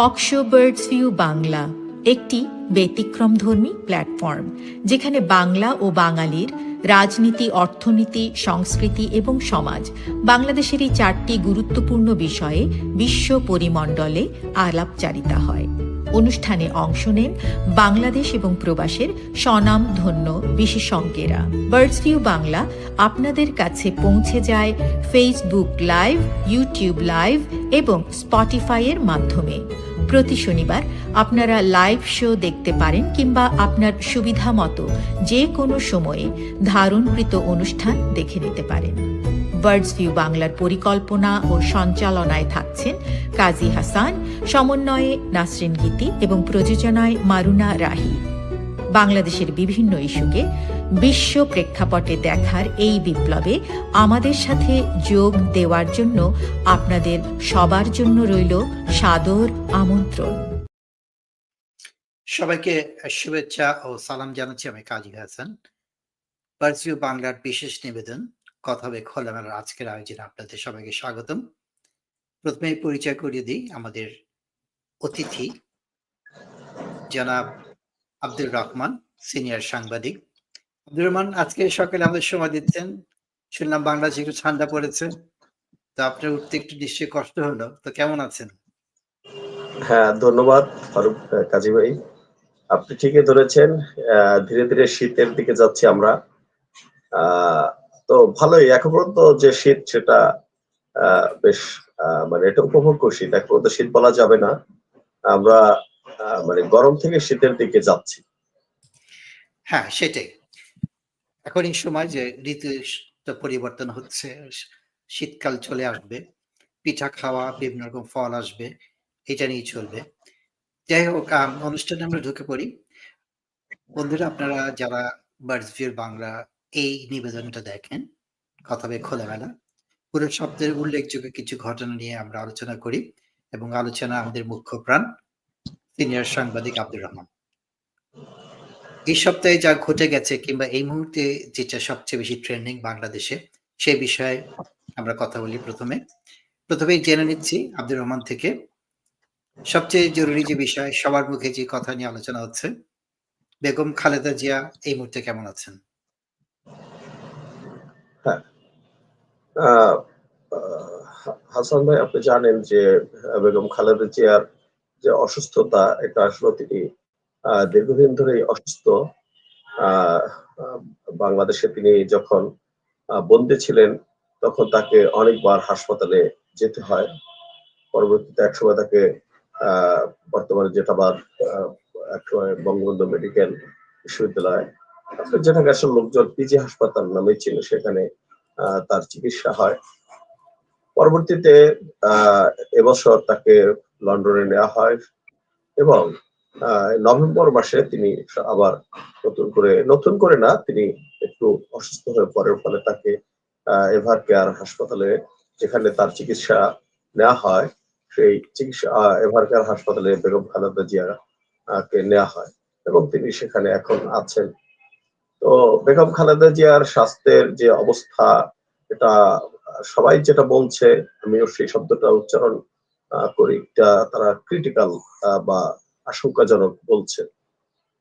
Talk show birds view Bangla একটি ব্যতিক্রমধর্মী platform যেখানে বাংলা ও বাঙালির রাজনীতি, অর্থনীতি, সংস্কৃতি এবং সমাজ বাংলাদেশের এই চারটি গুরুত্বপূর্ণ বিষয়ে বিশ্ব পরিমণ্ডলে আলাপচারিতা হয়। অনুষ্ঠানে অংশ নেন বাংলাদেশ এবং প্রবাসের স্বনাম ধন্য বিশেষজ্ঞেরা। বার্ডস ভিউ বাংলা আপনাদের কাছে পৌঁছে যায় ফেসবুক লাইভ ইউটিউব লাইভ এবং স্পটিফাইয়ের মাধ্যমে। প্রতি শনিবার আপনারা লাইভ শো দেখতে পারেন কিংবা আপনার সুবিধা মতো যে কোনো সময়ে ধারণকৃত অনুষ্ঠান দেখে নিতে পারেন। বার্ডস ভিউ বাংলার পরিকল্পনা ও সঞ্চালনায় থাকছেন কাজী হাসান, সমন্বয়ে নাসরিন গীতি এবং প্রযোজনায় মারুনা রাহি। বাংলাদেশের বিভিন্ন ইস্যুকে বিশ্ব প্রেক্ষাপটে দেখার এই বিপ্লবে আমাদের সাথে যোগ দেওয়ার জন্য আপনাদের সবার জন্য রইল সাদর আমন্ত্রণ। সবাইকে শুভেচ্ছা ও সালাম জানাচ্ছি আমি কাজী হাসান। পার্সিউ বাংলার বিশেষ নিবেদন, কথা হবে খোলামেলার আজকের আয়োজনে আপনাদের সবাইকে স্বাগতম। প্রথমে পরিচয় করিয়ে দিই আমাদের অতিথি, জনাব আব্দুর রহমান, সিনিয়র সাংবাদিক। আব্দুর রহমান, আজকে সকালে আমাদের সময় দিচ্ছেন। শুনলাম বাংলাদেশে একটু ঠান্ডা পড়েছে, তো আপনার উঠতে একটু নিশ্চয়ই কষ্ট হলো। তো কেমন আছেন? হ্যাঁ ধন্যবাদ, ফারুক কাজী ভাই। আপনি ঠিকই ধরেছেন ধীরে ধীরে শীতের দিকে যাচ্ছি আমরা। তো ভালোই, এখন পর্যন্ত যে শীত সেটা বেশ মানে এটা উপভোগ শীত। এখন পর্যন্ত শীত বলা যাবে না। আমরা মানে গরম থেকে শীতের দিকে যাচ্ছি। হ্যাঁ সেটাই। এখন এই সময় যে ঋতু পরিবর্তন হচ্ছে, শীতকাল চলে আসবে, পিঠা খাওয়া, বিভিন্ন রকম ফল আসবে, এটা নিয়ে চলবে। যাই হোক অনুষ্ঠানে আমরা ঢুকে পড়ি। বন্ধুরা, আপনারা যারা বার্ডস ভিউ বাংলা এই নিবেদনটা দেখেন, কথা হবে খোলামেলা। পুরো শব্দের উল্লেখযোগ্য কিছু ঘটনা নিয়ে আমরা আলোচনা করি এবং আলোচনা আমাদের মুখ্য প্রাণ। সিনিয়র সাংবাদিক আব্দুর রহমান। এই সপ্তাহে যা ঘটে গেছে কিংবা এই মুহূর্তে যেটা সবচেয়ে বেশি ট্রেন্ডিং বাংলাদেশে সেই বিষয়ে আমরা কথা বলি প্রথমে। প্রথমে জেনে নিচ্ছি আব্দুর রহমান থেকে সবচেয়ে জরুরি যে বিষয় সবার মুখে যে কথা নিয়ে আলোচনা হচ্ছে বেগম খালেদা জিয়া এই মুহূর্তে কেমন আছেন? আহ, হাসান ভাই আপনি জানেন যে বেগম খালেদা জিয়ার যে অসুস্থতা, এটা আসলে তিনি দীর্ঘদিন ধরেই অসুস্থ। বাংলাদেশে তিনি যখন বন্দী ছিলেন, তখন তাকে অনেকবার হাসপাতালে যেতে হয়। পরবর্তীতে একসময় তাকে বর্তমানে যেটা আবার একসময় বঙ্গবন্ধু মেডিকেল বিশ্ববিদ্যালয় যেটাকে আসলে লোকজন পিজি হাসপাতাল নামে ছিল, সেখানে তার চিকিৎসা হয়। পরবর্তীতে এবছর তাকে লন্ডনে নেওয়া হয় এবং নভেম্বর মাসে তিনি আবার নতুন করে নতুন করে না, তিনি একটু অসুস্থ হয়ে পড়ার ফলে তাকে এভার কেয়ার হাসপাতালে, যেখানে তার চিকিৎসা নেওয়া হয়, সেই চিকিৎসা এভার কেয়ার হাসপাতালে বেগম খালেদা জিয়া কে নেওয়া হয় এবং তিনি সেখানে এখন আছেন। তো বেগম খালেদা জিয়ার স্বাস্থ্যের যে অবস্থা, এটা সবাই যেটা বলছে, আমিও সেই শব্দটা উচ্চারণ এটা তারা ক্রিটিক্যাল বা আশঙ্কাজনক বলছে।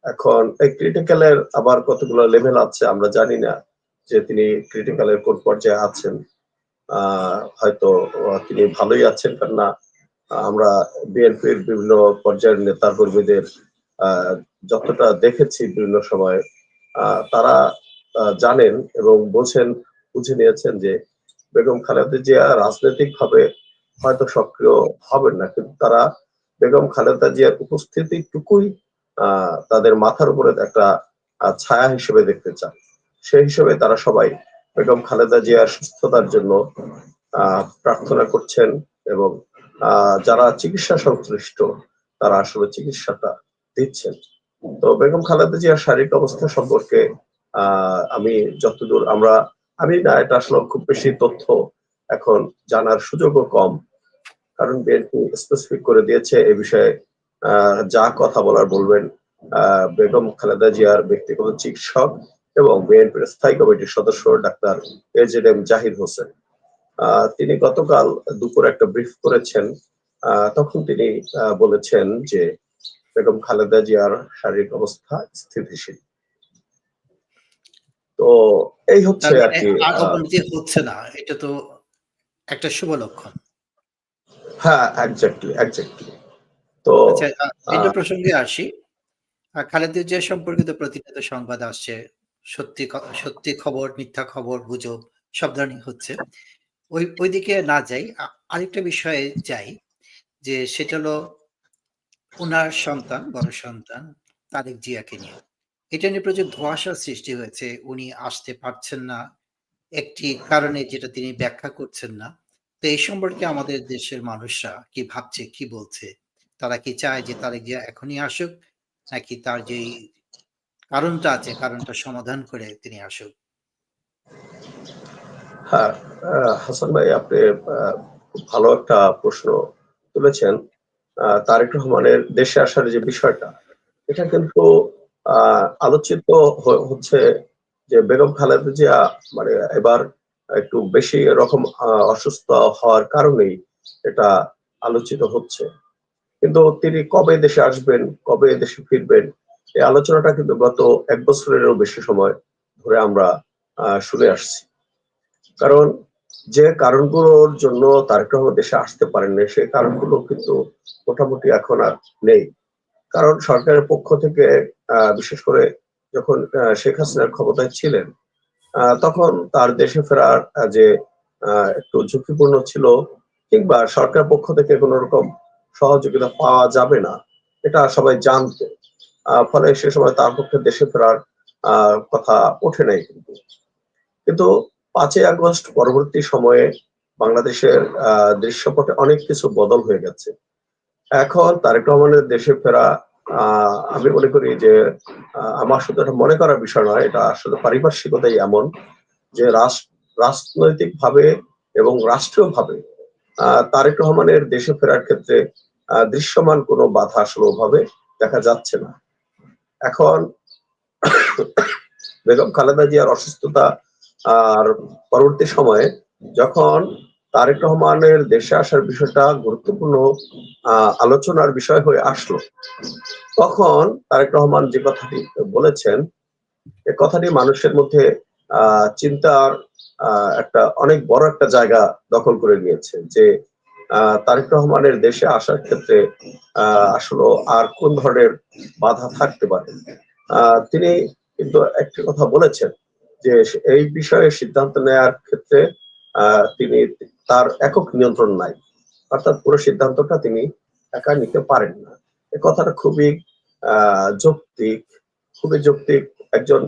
এখন এই ক্রিটিক্যালের আবার কতগুলো লেভেল আছে আমরা জানি না, যে তিনি ক্রিটিক্যালের কোন পর্যায়ে আছেন। হয়তো তিনি ভালোই আছেন কেননা আমরা বিএনপির বিভিন্ন পর্যায়ের নেতা কর্মীদের যতটা দেখেছি বিভিন্ন সময় তারা জানেন এবং বোঝেন, বুঝে নিয়েছেন যে বেগম খালেদা জিয়া রাজনৈতিক ভাবে হয়তো সক্রিয় হবেন না, কিন্তু তারা বেগম খালেদা জিয়ার উপস্থিতিটুকুই তাদের মাথার উপরে একটা ছায়া হিসেবে দেখতে চান। সেই হিসেবে তারা সবাই বেগম খালেদা জিয়ার সুস্থতার জন্য প্রার্থনা করছেন এবং যারা চিকিৎসা সংশ্লিষ্ট, তারা আসলে চিকিৎসাটা দিচ্ছেন। তো বেগম খালেদা জিয়ার শারীরিক অবস্থা সম্পর্কে আমি যতদূর আমরা, আমি না, এটা আসলে খুব বেশি তথ্য এখন জানার সুযোগও কম। কারণ বিএনপি স্পেসিফিক করে দিয়েছে এ বিষয়ে যা কথা বলার বলবেন বেগম খালেদা জিয়ার ব্যক্তিগত চিকিৎসক এবং বিএনপির স্থায়ী কমিটির সদস্য doctor A Z M Zahir Hossain. তিনি গতকাল দুপুর একটা ব্রিফ করেছেন। তখন তিনি বলেছেন যে বেগম খালেদা জিয়ার শারীরিক অবস্থা স্থিতিশীল। তো এই হচ্ছে আর কি হচ্ছে না এটা তো একটা শুভ লক্ষণ। হ্যাঁ একজাক্টলি একজাক্টলি তো আচ্ছা এটা প্রসঙ্গে আসি। সম্পর্কিত প্রতিনিয়ত সংবাদ আসছে। সত্যি সত্যি খবর মিথ্যা খবর গুজব সব ধরনের হচ্ছে। ওই ওইদিকে না যাই আরেকটা বিষয়ে যাই যে সেটা হলো ওনার সন্তান বড় সন্তান তারেক জিয়াকে নিয়ে। এটা নিয়ে প্রচুর ধোঁয়াশার সৃষ্টি হয়েছে। উনি আসতে পারছেন না। একটি কারণে যেটা তিনি ব্যাখ্যা করছেন না। তো এই সম্পর্কে আমাদের দেশের মানুষরা কি ভাবছে, কি বলছে? তারা কি চায় যে তারেক জিয়া এখনই আসুক, নাকি তার যে কারণটা আছে, কারণটা সমাধান করে তিনি আসুক? হ্যাঁ হাসান ভাই, আপনি ভালো একটা প্রশ্ন তুলেছেন। তারেক রহমানের দেশে আসার যে বিষয়টা, এটা কিন্তু আলোচিত হচ্ছে যে বেগম খালেদা জিয়া মানে এবার একটু বেশি এরকম আহ, অসুস্থ হওয়ার কারণেই এটা আলোচিত হচ্ছে। কিন্তু তিনি কবে দেশে আসবেন কবে দেশে ফিরবেন এই আলোচনাটা কিন্তু গত এক বছরেরও বেশি সময় ধরে আমরা শুনে আসছি। কারণ যে কারণগুলোর জন্য তারেক রহমান দেশে আসতে পারেননি সেই কারণগুলো কিন্তু মোটামুটি এখন আর নেই। কারণ সরকারের পক্ষ থেকে বিশেষ করে যখন শেখ হাসিনার ক্ষমতায় ছিলেন তখন তার দেশে ফেরার যে একটু ঝুঁকিপূর্ণ ছিল কিংবা সরকার পক্ষ থেকে কোনো রকম সহযোগিতা পাওয়া যাবে না, এটা সবাই জানতো। ফলে সে সময় তার পক্ষে দেশে ফেরার কথা ওঠে নাই কিন্তু। কিন্তু পাঁচই আগস্ট পরবর্তী সময়ে বাংলাদেশের দৃশ্যপটে অনেক কিছু বদল হয়ে গেছে। এখন তারেক রহমানের দেশে ফেরা আমি মনে করি যে আমার শুধু এটা মনে করার বিষয় নয়, এটা আসলে পারিপার্শ্বিকতাই এমন যে রাজনৈতিক ভাবে এবং রাষ্ট্রীয় ভাবে তারেক রহমানের দেশে ফেরার ক্ষেত্রে দৃশ্যমান কোনো বাধা আসলে ওভাবে দেখা যাচ্ছে না। এখন বেগম খালেদা জিয়ার অসুস্থতা, আর পরবর্তী সময়ে যখন তারেক রহমানের দেশে আসার বিষয়টা গুরুত্বপূর্ণ আলোচনার বিষয় হয়ে আসলো। তখন তারেক রহমান যে কথাটি বলেছেন, এ কথাটি মানুষের মধ্যে চিন্তার একটা অনেক বড় একটা জায়গা দখল করে নিয়েছে যে তারেক রহমানের দেশে আসার ক্ষেত্রে আসলে আর কোন ধরনের বাধা থাকতে পারে। তিনি কিন্তু একটি কথা বলেছেন যে, এই বিষয়ে সিদ্ধান্ত নেয়ার ক্ষেত্রে তিনি তার একক নিয়ন্ত্রণ নাই। অর্থাৎ পুরো সিদ্ধান্তটা তিনি একা নিতে পারেন না। এ কথাটা খুবই যৌক্তিক খুবই যৌক্তিক। একজন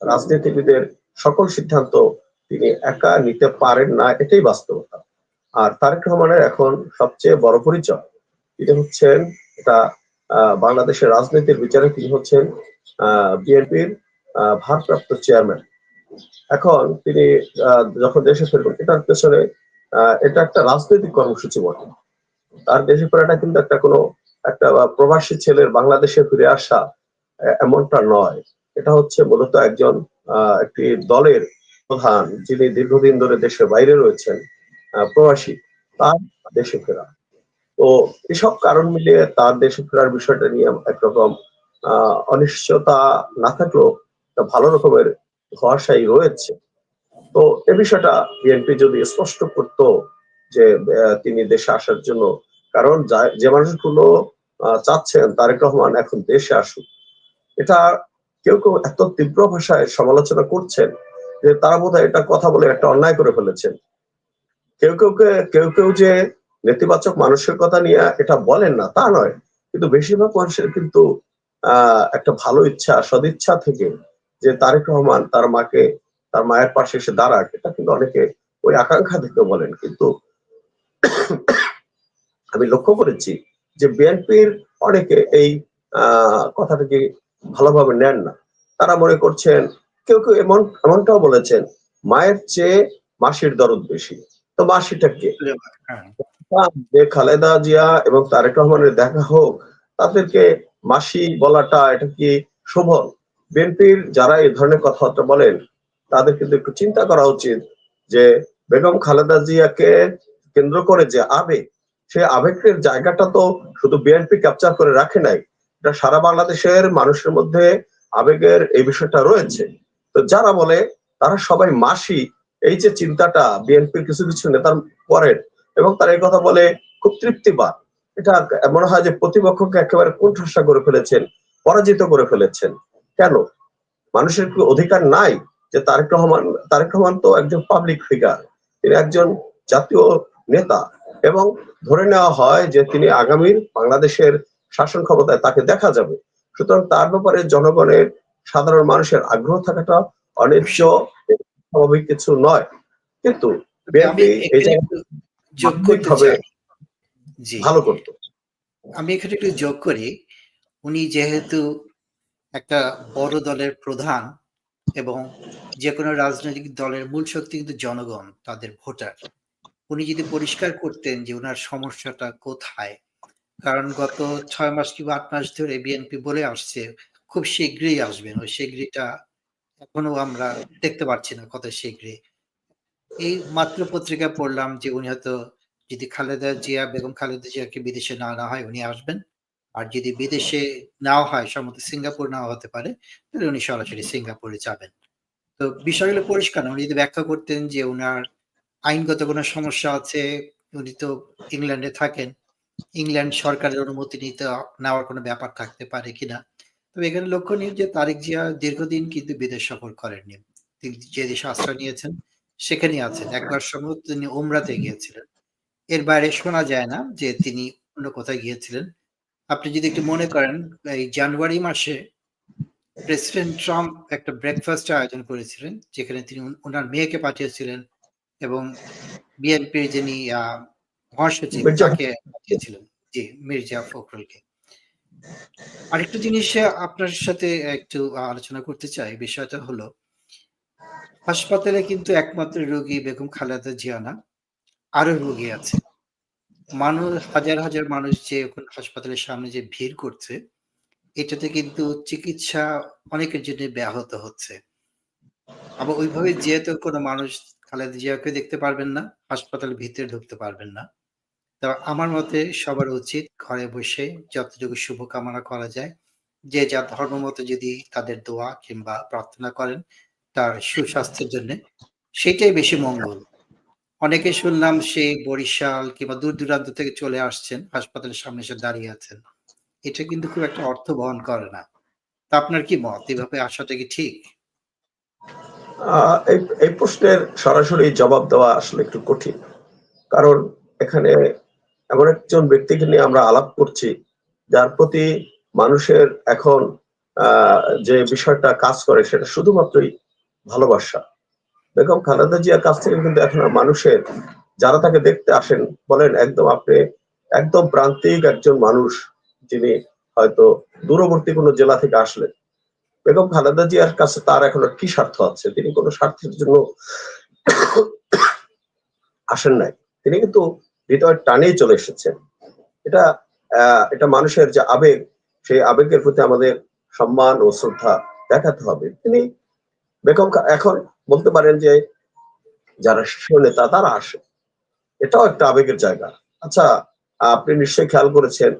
রাজনীতিবিদের সকল সিদ্ধান্ত তিনি একা নিতে পারেন না, এটাই বাস্তবতা। আর তারেক রহমানের এখন সবচেয়ে বড় পরিচয়, তিনি হচ্ছেন, এটা বাংলাদেশের রাজনীতির বিচারে তিনি হচ্ছেন বিএনপির ভারপ্রাপ্ত চেয়ারম্যান। এখন তিনি যখন দেশে ফিরবেন এটার পেছনে এটা একটা রাজনৈতিক কর্মসূচি বটে। তার দেশে ফেরাটা কিন্তু একটা কোনো, একটা প্রবাসী ছেলের বাংলাদেশে ফিরে আসা এমনটা নয়। এটা হচ্ছে মূলত একজন একটি দলের প্রধান, যিনি দীর্ঘদিন ধরে দেশের বাইরে রয়েছেন প্রবাসী, তার দেশে ফেরা। তো এসব কারণ মিলিয়ে তার দেশে ফেরার বিষয়টা নিয়ে একরকম অনিশ্চয়তা না থাকলেও ভালো রকমের ধোয়াশাই রয়েছে। তো এ বিষয়টা বিএনপি যদি স্পষ্ট করতো যে তিনি দেশে আসার জন্য, কারণ যে মানুষগুলো চাচ্ছেন তারেক রহমান এখন দেশে আসুক, এটা কেউ কেউ এত তীব্র ভাষায় সমালোচনা করছেন যে তারা বোধহয় এটা কথা বলে একটা অন্যায় করে ফেলেছেন। কেউ কেউ কেউ কেউ যে নেতিবাচক মানুষের কথা নিয়ে এটা বলেন না, তা নয়। কিন্তু বেশিরভাগ মানুষের কিন্তু একটা ভালো ইচ্ছা, সদিচ্ছা থেকে যে তারেক রহমান তার মাকে তার মায়ের পাশে এসে দাঁড়াক এটা কিন্তু অনেকে ওই আকাঙ্ক্ষা থেকে বলেন। কিন্তু আমি লক্ষ্য করেছি যে বিএনপির অনেকে এই আহ কথাটাকে ভালোভাবে নেন না। তারা মনে করছেন কেউ কেউ এমন এমনটাও বলেছেন মায়ের চেয়ে মাসির দরদ বেশি। তো মাসিটা কে? হ্যাঁ। যে খালেদা জিয়া এবং তারেক রহমানের দেখা হোক তাদেরকে মাসি বলাটা এটা কি শোভন? বিএনপির যারা এই ধরনের কথাবার্তা বলেন, তাদের কিন্তু একটু চিন্তা করা উচিত যে বেগম খালেদা জিয়াকে কেন্দ্র করে যে আবেগ সেই আবেগের জায়গাটা তো শুধু বিএনপি ক্যাপচার করে রাখে নাই, এটা সারা বাংলাদেশের মানুষের মধ্যে আবেগের এই বিষয়টা রয়েছে। তো যারা বলে, তারা সবাই মাসি, এই যে চিন্তাটা বিএনপির কিছু কিছু নেতার করেন এবং তারা এই কথা বলে খুব তৃপ্তিবাদ এটা মনে হয় যে প্রতিপক্ষকে একেবারে কুণ্ঠাসা করে ফেলেছেন, পরাজিত করে ফেলেছেন। কেন? মানুষের কি অধিকার নাই যে তারেক রহমান তারেক রহমান তো একজন পাবলিক ফিগার তিনি একজন জাতীয় নেতা এবং ধরে নেওয়া হয় যে তিনি আগামীর বাংলাদেশের শাসন ক্ষমতায় তাকে দেখা যাবে। সুতরাং তার ব্যাপারে জনগণের সাধারণ মানুষের আগ্রহ থাকাটা অনিচ্ছ স্বাভাবিক কিছু নয়। কিন্তু বিএনপি এই হবে ভালো করতো। আমি এখানে একটু যোগ করি। উনি যেহেতু একটা বড় দলের প্রধান এবং যে কোনো রাজনৈতিক দলের মূল শক্তি কিন্তু জনগণ, তাদের ভোটার। উনি যদি পরিষ্কার করতেন যে ওনার সমস্যাটা কোথায়, কারণ গত ছয় মাস কিংবা আট মাস ধরে বিএনপি বলে আসছে, খুব শীঘ্রই আসবেন। ওই শীঘ্রইটা এখনও আমরা দেখতে পাচ্ছি না কত শীঘ্রই। এই মাত্র পত্রিকা পড়লাম যে উনি হয়তো যদি খালেদা জিয়া, বেগম খালেদা জিয়াকে বিদেশে না আনা হয় উনি আসবেন। আর যদি বিদেশে নাও হয়, সম্ভবত সিঙ্গাপুর নাও হতে পারে, তাহলে উনি সরাসরি সিঙ্গাপুরে যাবেন। তো বিষয়গুলো পরিষ্কার উনি যদি ব্যাখ্যা করতেন যে উনার আইনগত কোনো সমস্যা আছে, উনি তো ইংল্যান্ডে থাকেন, ইংল্যান্ড সরকারের অনুমতি নিতে নেওয়ার কোনো ব্যাপার থাকতে পারে কিনা? তবে এখানে লক্ষণীয় যে তারেক জিয়া দীর্ঘদিন কিন্তু বিদেশ সফর করেননি। তিনি যে দেশে আশ্রয় নিয়েছেন, সেখানেই আছেন। একবার সম্ভবত তিনি ওমরাতে গিয়েছিলেন। এর বাইরে শোনা যায় না যে তিনি অন্য কোথায় গিয়েছিলেন। আপনি যদি একটু মনে করেন এই জানুয়ারি মাসে প্রেসিডেন্ট ট্রাম্প একটা ব্রেকফাস্ট আয়োজন করেছিলেন যেখানে তিনি ওনার মেয়েকে পাঠিয়েছিলেন এবং বিএনপির যিনি মহাসচিব তাকে পাঠিয়েছিলেন। জি মির্জা ফখরুলকে। আরেকটা জিনিস আপনার সাথে একটু আলোচনা করতে চাই বিষয়টা হলো হাসপাতালে কিন্তু একমাত্র রোগী বেগম খালেদা জিয়া না আরও রোগী আছে। মানুষ, হাজার হাজার মানুষ যে হাসপাতালের সামনে যে ভিড় করছে, এটাতে কিন্তু চিকিৎসা অনেকের জন্য ব্যাহত হচ্ছে। আবার ওইভাবে যেহেতু কোনো মানুষ খালেদা জিয়াকে দেখতে পারবেন না, হাসপাতালের ভিতরে ঢুকতে পারবেন না, তো আমার মতে সবার উচিত ঘরে বসে যতটুকু শুভকামনা করা যায়, যে যা ধর্ম মতো যদি তাদের দোয়া কিংবা প্রার্থনা করেন, তার সুস্বাস্থ্যের জন্য, সেটাই বেশি মঙ্গল। অনেকে শুনলাম সেই বরিশাল কিংবা দূর দূরান্ত থেকে চলে আসছেন, হাসপাতালের সামনে এসে দাঁড়িয়ে আছেন। এটা কিন্তু খুব একটা অর্থ বহন করে না। তা আপনার কি মত? এভাবে আসাটা কি ঠিক? এই প্রশ্নের সরাসরি জবাব দেওয়া আসলে একটু কঠিন। কারণ এখানে এমন একজন ব্যক্তিকে নিয়ে আমরা আলাপ করছি, যার প্রতি মানুষের এখন যে বিষয়টা কাজ করে সেটা শুধুমাত্রই ভালোবাসা। বেগম খালেদা জিয়ার কাছ থেকে কিন্তু এখন আর মানুষের যারা তাকে দেখতে আসেন বলেন একদম আপনি একদম প্রান্তিক একজন মানুষ যিনি হয়তো দূরবর্তী কোনো জেলা থেকে আসলেন। বেগম খালেদা জিয়ার কাছে তার এখন কি স্বার্থ আছে? তিনি কোনো স্বার্থের জন্য আসেন নাই। তিনি কিন্তু হৃদয়ের টানেই চলে এসেছেন। এটা এটা মানুষের যে আবেগ, সেই আবেগের প্রতি আমাদের সম্মান ও শ্রদ্ধা দেখাতে হবে। তিনি বেগম এখন বলতে পারেন যে যারা শীর্ষ নেতা, তারা আসে। এটাও একটা আবেগের জায়গা। আচ্ছা আপনি নিশ্চয়ই খেয়াল করেছেন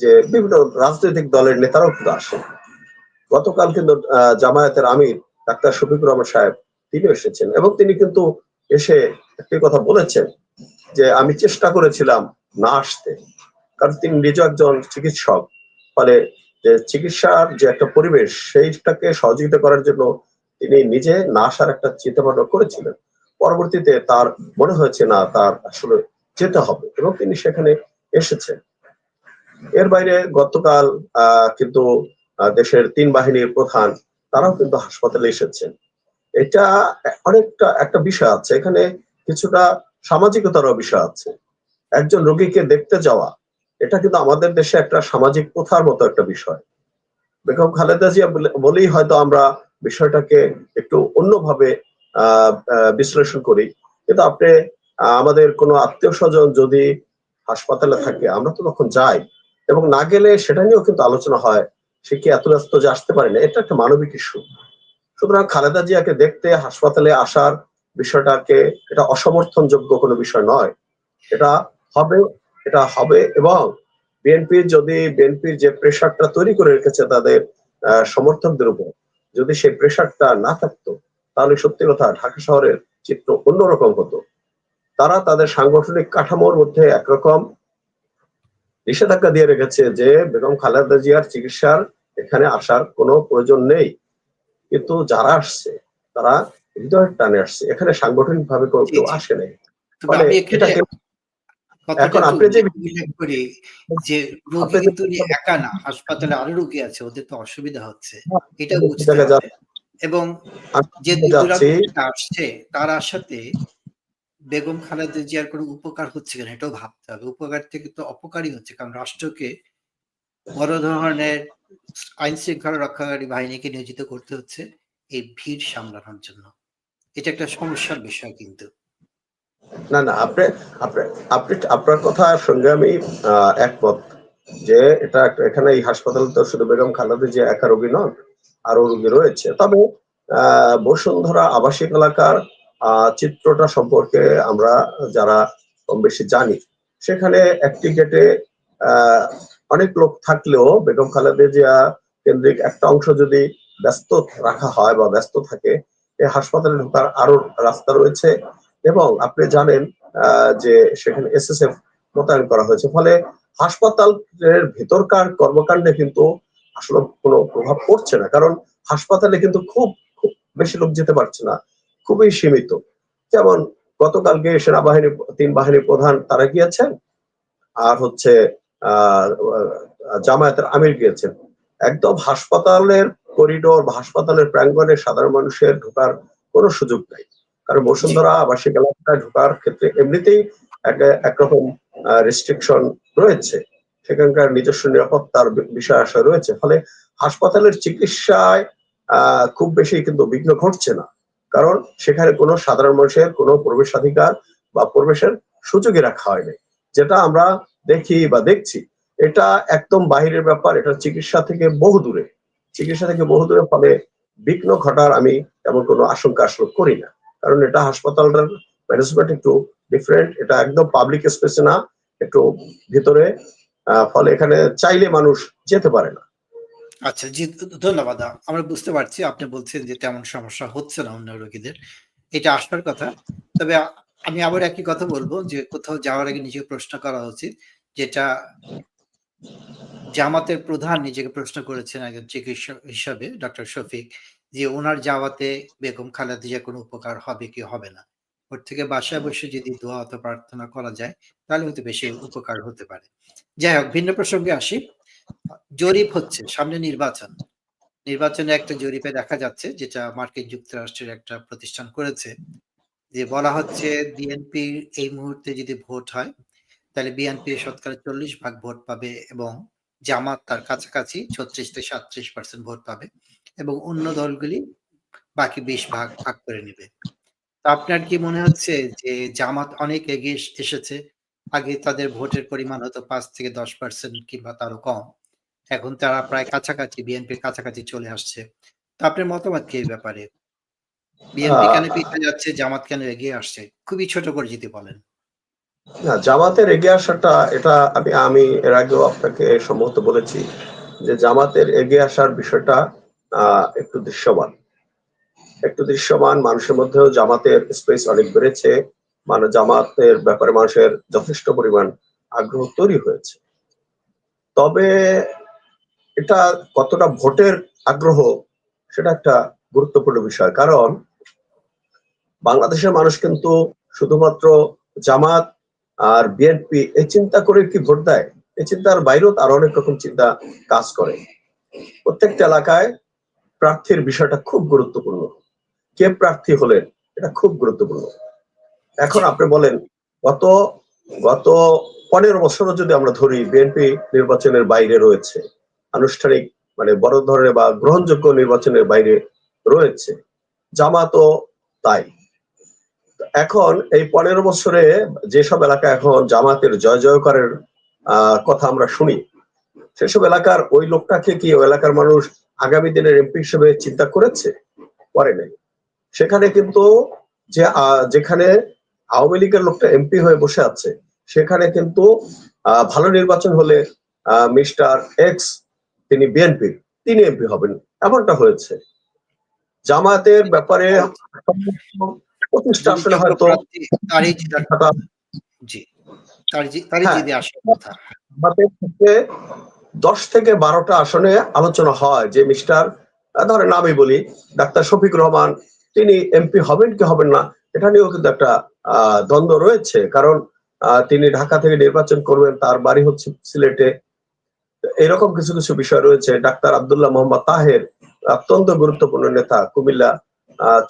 যে বিভিন্ন রাজনৈতিক দলের নেতারাও কিন্তু আসে গতকাল কিন্তু জামায়াতের আমির ডাক্তার শফিকুর রহমান সাহেব তিনি এসেছেন এবং তিনি কিন্তু এসে একটি কথা বলেছেন যে, আমি চেষ্টা করেছিলাম না আসতে। কারণ তিনি নিজ একজন চিকিৎসক। ফলে যে চিকিৎসার যে একটা পরিবেশ, সেইটাকে সহযোগিতা করার জন্য তিনি নিজে না আসার একটা চিন্তা ভাবনা করেছিলেন। পরবর্তীতে তার মনে হয়েছে, না, তার আসলে যেতে হবে এবং তিনি সেখানে এসেছেন। এর বাইরে গতকাল কিন্তু দেশের তিন বাহিনীর প্রধান, তারাও কিন্তু হাসপাতালে এসেছেন। এটা অনেকটা একটা বিষয় আছে। এখানে কিছুটা সামাজিকতারও বিষয় আছে। একজন রোগীকে দেখতে যাওয়া, এটা কিন্তু আমাদের দেশে একটা সামাজিক প্রথার মতো একটা বিষয়। বেগম খালেদা জিয়া বলেই হয়তো আমরা বিষয়টাকে একটু অন্যভাবে বিশ্লেষণ করি। কিন্তু আপনি আমাদের কোনো আত্মীয় স্বজন যদি হাসপাতালে থাকে, আমরা তো তখন যাই। এবং না গেলে সেটা নিয়েও কিন্তু আলোচনা হয়, সে কি এত ব্যস্ত যে আসতে পারে না? এটা একটা মানবিক ইস্যু সুতরাং খালেদা জিয়াকে দেখতে হাসপাতালে আসার বিষয়টাকে, এটা অসমর্থনযোগ্য কোনো বিষয় নয়। এটা হবে এটা হবে এবং বিএনপি যদি, বিএনপির যে প্রেশারটা তৈরি করে রেখেছে তাদের সমর্থকদের উপর যদি সেই প্রেশারটা না থাকতো তাহলে সত্যি কথা ঢাকা শহরের চিত্র অন্যরকম হতো। তারা তাদের সাংগঠনিক কাঠামোর মধ্যে একরকম নিষেধাজ্ঞা দিয়ে রেখেছে যে বেগম খালেদা জিয়ার চিকিৎসার এখানে আসার কোনো প্রয়োজন নেই। কিন্তু যারা আসছে তারা হৃদয়ের টানে আসছে। এখানে সাংগঠনিক ভাবে কেউ। আসে নাই। এখানে আপনি যে- করি যে রোগী কিন্তু একা না হাসপাতালে আরও রোগী আছে ওদের তো অসুবিধা হচ্ছে। এটা বুঝতে হবে। এবং যে আসছে তার আসাতে বেগম খালেদা জিয়ার কোনো উপকার হচ্ছে কিনা এটাও ভাবতে হবে। উপকার থেকে তো অপকারই হচ্ছে কারণ রাষ্ট্রকে বড় ধরনের আইন শৃঙ্খলা রক্ষাকারী বাহিনীকে নিয়োজিত করতে হচ্ছে এই ভিড় সামলানোর জন্য। এটা একটা সমস্যার বিষয় কিন্তু। না না, আপনি আপনি আপনি, আপনার কথার সঙ্গে আমি একমত যে এটা এখানে এই হাসপাতালে তো শুধু বেগম খালেদা যে একা রোগী নন আরও রোগী রয়েছে। তবে বসুন্ধরা আবাসিক এলাকার চিত্রটা সম্পর্কে আমরা যারা কম বেশি জানি, সেখানে একটি গেটে অনেক লোক থাকলেও বেগম খালেদা জিয়া কেন্দ্রিক একটা অংশ যদি ব্যস্ত রাখা হয় বা ব্যস্ত থাকে এই হাসপাতালে ঢোকার আরও রাস্তা রয়েছে। এবং আপনি জানেন যে সেখানে এসএসএফ মোতায়েন করা হয়েছে। ফলে হাসপাতালের ভেতরকার কর্মকাণ্ডে কিন্তু আসলে কোনো প্রভাব পড়ছে না। কারণ হাসপাতালে কিন্তু খুব খুব বেশি লোক যেতে পারছে না। খুবই সীমিত। যেমন গতকালকে সেনাবাহিনী, তিন বাহিনীর প্রধান তারা গিয়েছেন, আর হচ্ছে জামায়াতের আমির গিয়েছেন। একদম হাসপাতালের করিডোর বা হাসপাতালের প্রাঙ্গণে সাধারণ মানুষের ঢোকার কোনো সুযোগ নাই। কারণ বসুন্ধরা আবাসিক এলাকায় ঢোকার ক্ষেত্রে এমনিতেই এক- একরকম রেস্ট্রিকশন রয়েছে। সেখানকার নিজস্ব নিরাপত্তার বিষয় আসা রয়েছে। ফলে হাসপাতালের চিকিৎসায় আহ, খুব বেশি কিন্তু বিঘ্ন ঘটছে না। কারণ সেখানে কোনো সাধারণ মানুষের কোনো প্রবেশাধিকার বা প্রবেশের সুযোগই রাখা হয়নি। যেটা আমরা দেখি বা দেখছি এটা একদম বাহিরের ব্যাপার এটা চিকিৎসা থেকে বহু দূরে। চিকিৎসা থেকে বহু দূরে ফলে বিঘ্ন ঘটার আমি তেমন কোনো আশঙ্কা আসলে করি না। কারণ এটা হাসপাতালটার ম্যানেজমেন্ট একটু ডিফারেন্ট এটা একদম পাবলিক স্পেসে না, একটু ভিতরে ফলে এখানে চাইলে মানুষ যেতে পারে না। আচ্ছা জি, ধন্যবাদ। আমরা বুঝতে পারছি, আপনি বলছেন যে তেমন সমস্যা হচ্ছে না অন্য রোগীদের। এটা আসার কথা। তবে আমি আবার একই কথা বলব যে কোথাও যাওয়ার আগে নিজেকে প্রশ্ন করা উচিত, যেটা জামাতের প্রধান নিজেকে প্রশ্ন করেছেন একজন চিকিৎসক হিসাবে, ডক্টর শফিক। যে ওনার যাওয়াতে বেগম খালেদা কোনো উপকার হবে কি হবে না? ওর থেকে বাসায় বসে যদি দোয়া অথবা প্রার্থনা করা যায় তাহলে হয়তো বেশি উপকার হতে পারে। যাই হোক ভিন্ন প্রসঙ্গে আসি। জরিপ হচ্ছে সামনে নির্বাচন। নির্বাচনে একটা জরিপে দেখা যাচ্ছে যেটা মার্কিন যুক্তরাষ্ট্রের একটা প্রতিষ্ঠান করেছে যে বলা হচ্ছে বিএনপি এই মুহূর্তে যদি ভোট হয় তাহলে বিএনপি শতকরা চল্লিশ ভাগ ভোট পাবে এবং জামাত তার কাছাকাছি ছত্রিশ থেকে সাতত্রিশ পার্সেন্ট ভোট পাবে। এবং অন্য দলগুলি বাকি বিশ ভাগ ভাগ করে নেবে। তা আপনার কি মনে হচ্ছে যে জামাত অনেক এগিয়ে এসেছে? আগে তাদের ভোটের পরিমাণ হতো পাঁচ থেকে দশ পার্সেন্ট কিংবা তারও কম। এখন তারা প্রায় কাছাকাছি বিএনপির কাছাকাছি চলে আসছে। তো আপনার মতামত কি এই ব্যাপারে? বিএনপি কেন পিছিয়ে যাচ্ছে জামাত কেন এগিয়ে আসছে? খুবই ছোট করে যদি বলেন। না জামাতের এগিয়ে আসাটা এটা আমি আমি এর আগেও আপনাকে সম্ভবত বলেছি যে জামাতের এগিয়ে আসার বিষয়টা একটু দৃশ্যমান। একটু দৃশ্যমান, মানুষের মধ্যেও জামাতের স্পেস অনেক বেড়েছে। মানে জামাতের ব্যাপারে মানুষের যথেষ্ট পরিমাণ আগ্রহ তৈরি হয়েছে। তবে এটা কতটা ভোটের আগ্রহ, সেটা একটা গুরুত্বপূর্ণ বিষয়। কারণ বাংলাদেশের মানুষ কিন্তু শুধুমাত্র জামাত আর বিএনপি এই চিন্তা করে কি ভোট দেয়? এই চিন্তার বাইরেও তার অনেক রকম চিন্তা কাজ করে। প্রত্যেকটা এলাকায় প্রার্থীর বিষয়টা খুব গুরুত্বপূর্ণ। কে প্রার্থী হলেন এটা খুব গুরুত্বপূর্ণ। এখন আপনি বলেন গত গত পনেরো বছরও যদি আমরা ধরি বিএনপি নির্বাচনের বাইরে রয়েছে আনুষ্ঠানিক মানে বড় ধরনের বা গ্রহণযোগ্য নির্বাচনের বাইরে রয়েছে জামাতও তাই। এখন এই পনেরো বছরে যেসব এলাকা এখন জামাতের জয় জয়কারের আহ, কথা আমরা শুনি সেসব এলাকার ওই লোকটাকে কি ওই এলাকার মানুষ আগামী দিনের এমপি হিসেবে চিন্তা করেছে? করে নাই। সেখানে কিন্তু যে যেখানে আওয়ামী লীগের লোকটা এমপি হয়ে বসে আছে সেখানে কিন্তু আহ, ভালো নির্বাচন হলে মিস্টার এক্স তিনি বিএনপি তিনি এমপি হবেন। এমনটা হয়েছে। জামায়াতের ব্যাপারে প্রতিষ্ঠা আসলে হয়তো হ্যাঁ। ক্ষেত্রে দশ থেকে বারোটা আসনে আলোচনা হয় যে মিস্টার ধরেন আমি বলি, ডাক্তার শফিক রহমান, তিনি এমপি হবেন কি হবেন না, এটা নিয়েও কিন্তু একটা দ্বন্দ্ব রয়েছে। কারণ তিনি ঢাকা থেকে নির্বাচন করবেন, তার বাড়ি হচ্ছে সিলেটে। এরকম কিছু কিছু বিষয় রয়েছে। ডাক্তার আব্দুল্লাহ মোহাম্মদ তাহের, অত্যন্ত গুরুত্বপূর্ণ নেতা, কুমিল্লা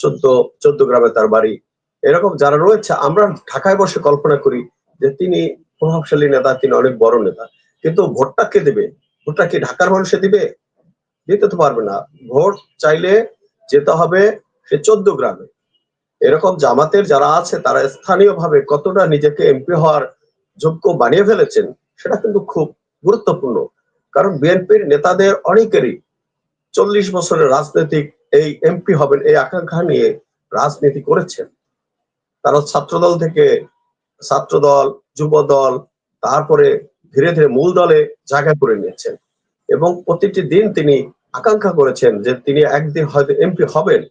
চোদ্দ চোদ্দ গ্রামে তার বাড়ি। এরকম যারা রয়েছে, আমরা ঢাকায় বসে কল্পনা করি যে তিনি প্রভাবশালী নেতা, তিনি অনেক বড় নেতা। কিন্তু ভোটটা কে দেবে? ভোটটা কি ঢাকার মানুষে দিবে? দিতে তো পারবে না। ভোট চাইলে যেতে হবে সে চোদ্দ গ্রামে। এরকম জামাতের যারা আছে, তারা স্থানীয়ভাবে কতটা নিজেকে এমপি হওয়ার যোগ্য বানিয়ে ফেলেছেন, সেটা কিন্তু খুব গুরুত্বপূর্ণ। কারণ বিএনপির নেতাদের অনেকেরই চল্লিশ বছরের রাজনৈতিক এই এমপি হবেন, এই আকাঙ্ক্ষা নিয়ে রাজনীতি করেছেন। তারা ছাত্রদল থেকে ছাত্রদল যুব দল তারপরে ধীরে ধীরে মূল দলে জায়গা করে নিয়েছেন। এবং প্রতিটি দিন তিনি আকাঙ্ক্ষা করেছেন যে তিনি একদিন হয়তো এমপি হবেন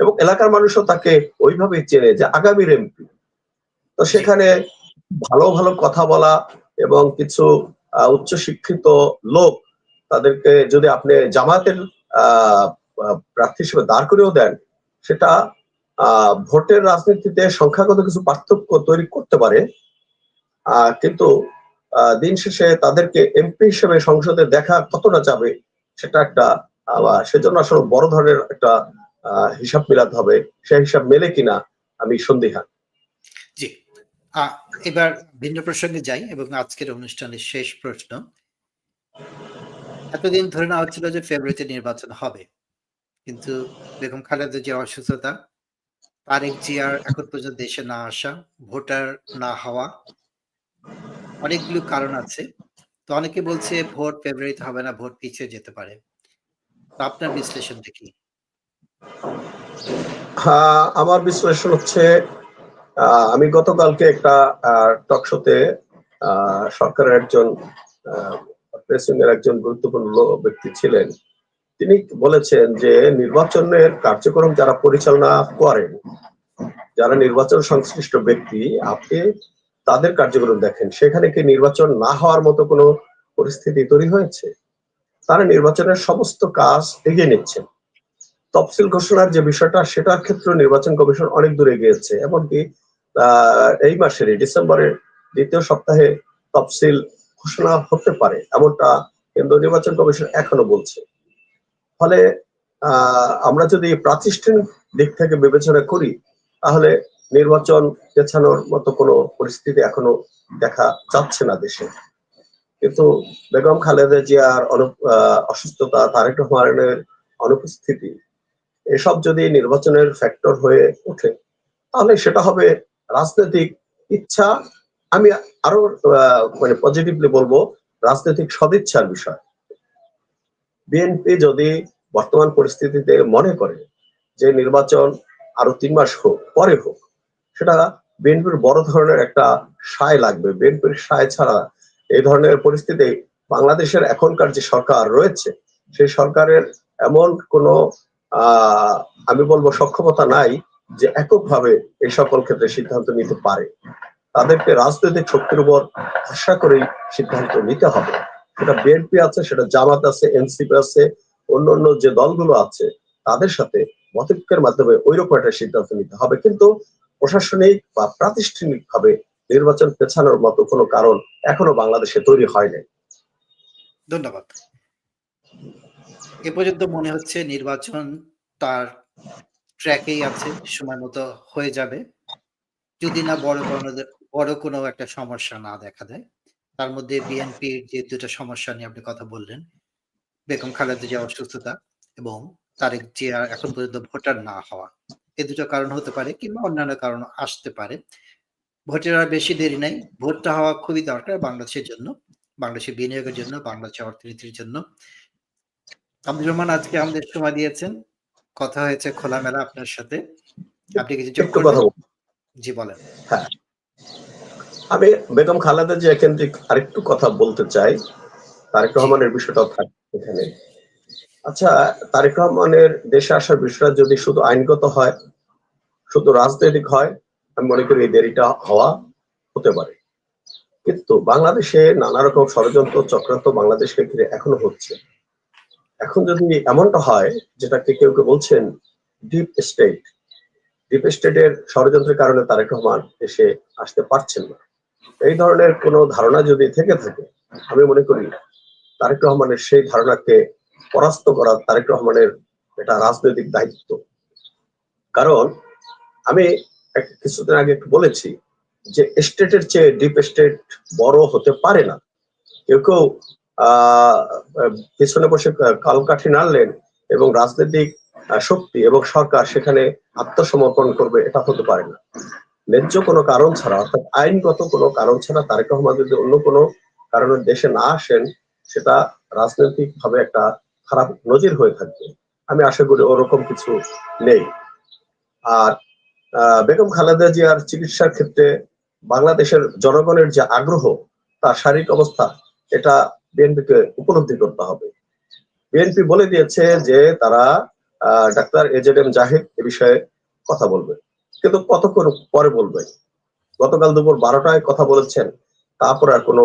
এবং এলাকার মানুষও তাকে ওইভাবেই চেনে যে আগামীর এমপি। তো সেখানে ভালো ভালো কথা বলা এবং কিছু আহ, উচ্চশিক্ষিত লোক তাদেরকে যদি আপনি জামাতের প্রার্থী হিসেবে দাঁড় করেও দেন সেটা ভোটের রাজনীতিতে সংখ্যাগত কিছু পার্থক্য তৈরি করতে পারে। কিন্তু দিন শেষে তাদেরকে এমপি হিসেবে সংসদে দেখা কতটা যাবে সেটা একটা সেজন্য আসলে বড় ধরনের একটা হিসাব মিলাতে হবে। সেই হিসাব মেলে কিনা আমি সন্দিহান। জি। এবার ভিন্ন প্রসঙ্গে যাই এবং আজকের অনুষ্ঠানের শেষ প্রশ্ন। এতদিন ধরে নেওয়া হচ্ছিল যে ফেব্রুয়ারিতে নির্বাচন হবে। কিন্তু বেগম খালেদা যে অসুস্থতা, তারেক জিয়ার এখন পর্যন্ত দেশে না আসা, ভোটার না হওয়া অনেকগুলো কারণ আছে। তো অনেকে বলছে ভোট ফেব্রুয়ারিতে হবে না ভোট পিছিয়ে যেতে পারে। আপনার বিশ্লেষণটা কি? হ্যাঁ, আমার বিশ্লেষণ হচ্ছে আমি গতকালকে একটা টক শোতে সরকারের একজন প্রেসিং এর একজন গুরুত্বপূর্ণ ব্যক্তি ছিলেন। তিনি বলেছেন যে নির্বাচনের কার্যক্রম যারা পরিচালনা করেন যারা নির্বাচন সংশ্লিষ্ট ব্যক্তি আপনি তাদের কার্যক্রম দেখেন, সেখানে কি নির্বাচন না হওয়ার মতো কোনো পরিস্থিতি তৈরি হয়েছে? তারা নির্বাচনের সমস্ত কাজ এগিয়ে নিচ্ছেন তফসিল ঘোষণার যে বিষয়টা, সেটার ক্ষেত্রে নির্বাচন কমিশন অনেক দূরে গিয়েছে এমনকি এই মাসেরই ডিসেম্বরের দ্বিতীয় সপ্তাহে তফসিল ঘোষণা হতে পারে, এমনটা কেন্দ্রীয় নির্বাচন কমিশন এখনও বলছে। ফলে আমরা যদি প্রাতিষ্ঠানিক দিক থেকে বিবেচনা করি, তাহলে নির্বাচন পেছানোর মতো কোনো পরিস্থিতি এখনও দেখা যাচ্ছে না দেশে। কিন্তু বেগম খালেদা জিয়ার অসুস্থতা, তারেক রহমানের অনুপস্থিতি, এসব যদি নির্বাচনের ফ্যাক্টর হয়ে ওঠে, তাহলে সেটা হবে রাজনৈতিক ইচ্ছা। আমি আরও মানে পজিটিভলি বলব, রাজনৈতিক সদিচ্ছার বিষয়। বিএনপি যদি বর্তমান পরিস্থিতিতে মনে করে যে নির্বাচন আরও তিন মাস হোক, পরে হোক সেটা বিএনপির বড় ধরনের একটা সায় লাগবে। বিএনপির সায় ছাড়া এই ধরনের পরিস্থিতি বাংলাদেশের এখনকার যে সরকার রয়েছে, সেই সরকারের এমন কোনো আমি বলব সক্ষমতা নাই যে এককভাবে এই সকল ক্ষেত্রে সিদ্ধান্ত নিতে পারে। তাদেরকে রাজনৈতিক শক্তির উপর ভরসা করেই সিদ্ধান্ত নিতে হবে। সেটা বিএনপি আছে, সেটা জামাত আছে এনসিপি আছে অন্যান্য যে দলগুলো আছে, তাদের সাথে মতৈক্যের মাধ্যমে ওইরকম একটা সিদ্ধান্ত নিতে হবে। কিন্তু প্রশাসনিক বা প্রাতিষ্ঠানিক ভাবে নির্বাচন পেছানোর মতো কোনো কারণ এখনও বাংলাদেশে তৈরি হয়নি। ধন্যবাদ। এ পর্যন্ত মনে হচ্ছে নির্বাচন তার ট্র্যাকেই আছে, সময় মতো হয়ে যাবে। যদি না বড় কোনো বড় কোনো একটা সমস্যা না দেখা দেয়, তার মধ্যে বিএনপির যে দুটো সমস্যা নিয়ে আপনি কথা বললেন, বেগম খালেদা যে অসুস্থতা এবং তারেক জিয়া এখন পর্যন্ত ভোটার না হওয়া এ দুটো কারণ হতে পারে কিংবা অন্যান্য কারণ আসতে পারে। ভোটের আর বেশি দেরি নাই। ভোটটা হওয়া খুবই দরকার বাংলাদেশের জন্য বাংলাদেশের বিনিয়োগের জন্য বাংলাদেশের অর্থনীতির জন্য। আব্দুর রহমান আজকে আমাদের সময় দিয়েছেন। কথা হয়েছে খোলামেলা আপনার সাথে। আপনি কিছু যোগ করবেন? জি বলেন। আমি বেগম খালেদা জিয়া কেন্দ্রিক আরেকটু কথা বলতে চাই। তারেক রহমানের বিষয়টাও থাকে এখানে। আচ্ছা তারেক রহমানের দেশে আসার বিষয়টা যদি শুধু আইনগত হয়, শুধু রাজনৈতিক হয়, আমি মনে করি এই দেরিটা হওয়া হতে পারে। কিন্তু বাংলাদেশে নানা রকম ষড়যন্ত্র, চক্রান্ত বাংলাদেশকে ঘিরে এখনও হচ্ছে। এখন যদি এমনটা হয়, যেটাকে কেউ কেউ বলছেন ডিপ স্টেট, ডিপ স্টেটের ষড়যন্ত্রের কারণে তারেক রহমান এসে আসতে পারছেন না। এই ধরনের কোনো ধারণা যদি থেকে থাকে, আমি মনে করি তারেক রহমানের সেই ধারণাকে পরাস্ত করা তারেক রহমানের এটা রাজনৈতিক দায়িত্ব। কারণ আমি কিছুদিন আগে একটু বলেছি যে স্টেটের চেয়ে ডিপ স্টেট বড় হতে পারে না। কেউ কেউ পিছনে বসে কালকাঠি নাড়লেন এবং রাজনৈতিক শক্তি এবং সরকার সেখানে আত্মসমর্পণ করবে এটা হতে পারে না। ন্যায্য কোনো কারণ ছাড়া অর্থাৎ আইনগত কোনো কারণ ছাড়া তারেক রহমান যদি অন্য কোনো কারণে দেশে না আসেন, সেটা রাজনৈতিক ভাবে একটা খারাপ নজির হয়ে থাকবে। আমি আশা করি ওরকম কিছু নেই। আর বেগম খালেদা জিয়ার চিকিৎসার ক্ষেত্রে বাংলাদেশের জনগণের যে আগ্রহ, তার শারীরিক অবস্থা, এটা বিএনপিকে উপলব্ধি করতে হবে। বিএনপি বলে দিয়েছে যে তারা doctor A Z M Zahid এ বিষয়ে কথা বলবে। কিন্তু কতক্ষণ পরে বলবে? গতকাল দুপুর বারোটায় কথা বলেছেন তারপর আর কোনো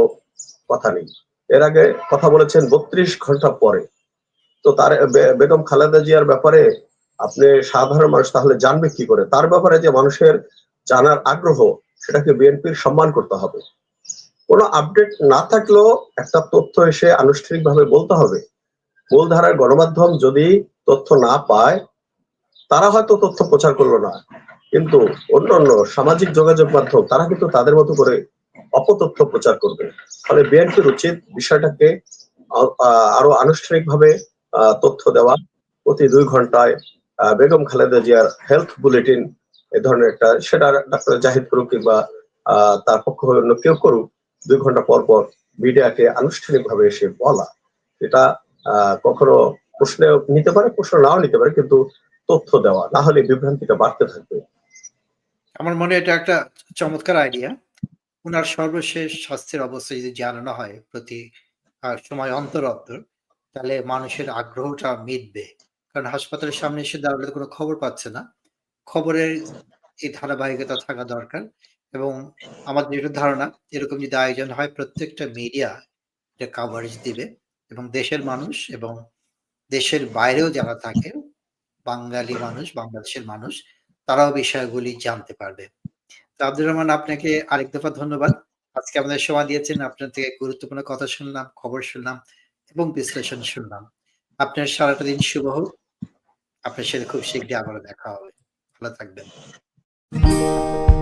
কথা নেই। এর আগে কথা বলেছেন বত্রিশ ঘণ্টা পরে। তো তার বেগম খালেদা জিয়ার ব্যাপারে আপনি সাধারণ মানুষ তাহলে জানবে কি করে? তার ব্যাপারে যে মানুষের জানার আগ্রহ, সেটাকে বিএনপির সম্মান করতে হবে। কোনো আপডেট না থাকলেও একটা তথ্য এসে আনুষ্ঠানিকভাবে বলতে হবে। মূলধারার গণমাধ্যম যদি তথ্য না পায়, তারা হয়তো তথ্য প্রচার করল না। কিন্তু অন্য অন্য সামাজিক যোগাযোগ মাধ্যম, তারা কিন্তু তাদের মতো করে অপতথ্য প্রচার করবে। ফলে বিএনপির উচিত বিষয়টাকে আরও আনুষ্ঠানিকভাবে তথ্য দেওয়া প্রতি দুই ঘন্টায় বেগম খালেদা জিয়ার হেলথ বুলেটিন এ ধরনের একটা, সেটা ডাক্তার জাহিদ করুক কিংবা তার পক্ষ অন্য কেউ করুক, দুই ঘণ্টা পর পর মিডিয়াকে আনুষ্ঠানিকভাবে এসে বলা। এটা কখনো প্রশ্নে নিতে পারে, প্রশ্ন নাও নিতে পারে, কিন্তু তথ্য দেওয়া, না হলে বিভ্রান্তিটা বাড়তে থাকবে। আমার মনে এটা একটা চমৎকার আইডিয়া ওনার সর্বশেষ স্বাস্থ্যের অবস্থা যদি জানানো হয় প্রতি সময় অন্তর অন্তর তাহলে মানুষের আগ্রহটা মিটবে। কারণ হাসপাতালের সামনে এসে দাঁড়ালে কোনো খবর পাচ্ছে না। খবরের এই ধারাবাহিকতা থাকা দরকার এবং আমাদের যেটা ধারণা, এরকম যদি আয়োজন হয়, প্রত্যেকটা মিডিয়া এটা কাভারেজ দিবে এবং দেশের মানুষ এবং দেশের বাইরেও যারা থাকে, বাঙালি মানুষ, বাংলাদেশের মানুষ, তারাও বিষয়গুলি জানতে পারবে। তো আব্দুর রহমান, আপনাকে আরেক দফা ধন্যবাদ। আজকে আমাদের সময় দিয়েছেন। আপনার থেকে গুরুত্বপূর্ণ কথা শুনলাম, খবর শুনলাম। এবং বিশ্লেষণ শুনলাম। আপনার সারাটা দিন শুভ হোক। আপনার সাথে খুব শীঘ্রই আবারও দেখা হবে। ভালো থাকবেন।